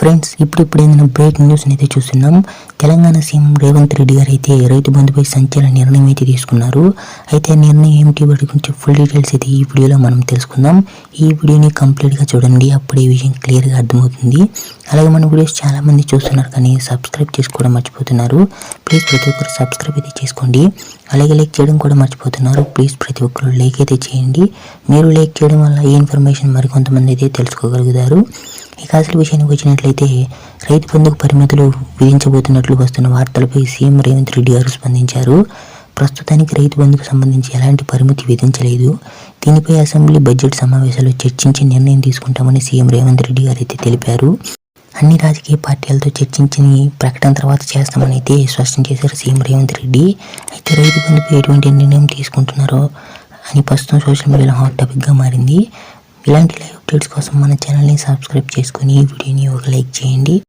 Friends ఇప్పుడు ఇప్పుడు ఏదైనా బ్రేకింగ్ న్యూస్ అయితే చూస్తున్నాం. తెలంగాణ సీఎం రేవంత్ రెడ్డి గారు అయితే రైతు బంధుపై సంచలన నిర్ణయం అయితే తీసుకున్నారు. అయితే ఆ నిర్ణయం ఏమిటి? వాటి గురించి ఫుల్ డీటెయిల్స్ అయితే ఈ వీడియోలో మనం తెలుసుకుందాం. ఈ వీడియోని కంప్లీట్గా చూడండి. అప్పుడు ఈ విషయం క్లియర్గా అర్థమవుతుంది. అలాగే మన వీడియోస్ చాలామంది చూస్తున్నారు కానీ సబ్స్క్రైబ్ చేసుకోవడం మర్చిపోతున్నారు. ప్లీజ్ ప్రతి ఒక్కరు సబ్స్క్రైబ్ అయితే చేసుకోండి. అలాగే లైక్ చేయడం కూడా మర్చిపోతున్నారు. ప్లీజ్ ప్రతి ఒక్కరు లైక్ అయితే చేయండి. మీరు లైక్ చేయడం వల్ల ఈ ఇన్ఫర్మేషన్ మరికొంతమంది అయితే తెలుసుకోగలుగుతారు. ఇక విషయానికి వచ్చినట్లయితే రైతు బంధుకు పరిమితులు విధించబోతున్నట్లు వస్తున్న వార్తలపై సీఎం రేవంత్ రెడ్డి గారు స్పందించారు. ప్రస్తుతానికి రైతు బంధుకు సంబంధించి ఎలాంటి పరిమితి విధించలేదు. దీనిపై అసెంబ్లీ బడ్జెట్ సమావేశాల్లో చర్చించి నిర్ణయం తీసుకుంటామని సీఎం రేవంత్ రెడ్డి గారు అయితే తెలిపారు. అన్ని రాజకీయ పార్టీలతో చర్చించి ప్రకటన తర్వాత చేస్తామని అయితే స్పష్టం చేశారు సీఎం రేవంత్ రెడ్డి. అయితే రైతు బంధుపై ఎటువంటి నిర్ణయం తీసుకుంటున్నారో అని ప్రస్తుతం సోషల్ మీడియాలో హాట్ టాపిక్గా మారింది. ఇలాంటి లైవ్ అప్డేట్స్ కోసం మన ఛానల్ని సబ్స్క్రైబ్ చేసుకుని ఈ వీడియోని ఒక లైక్ చేయండి.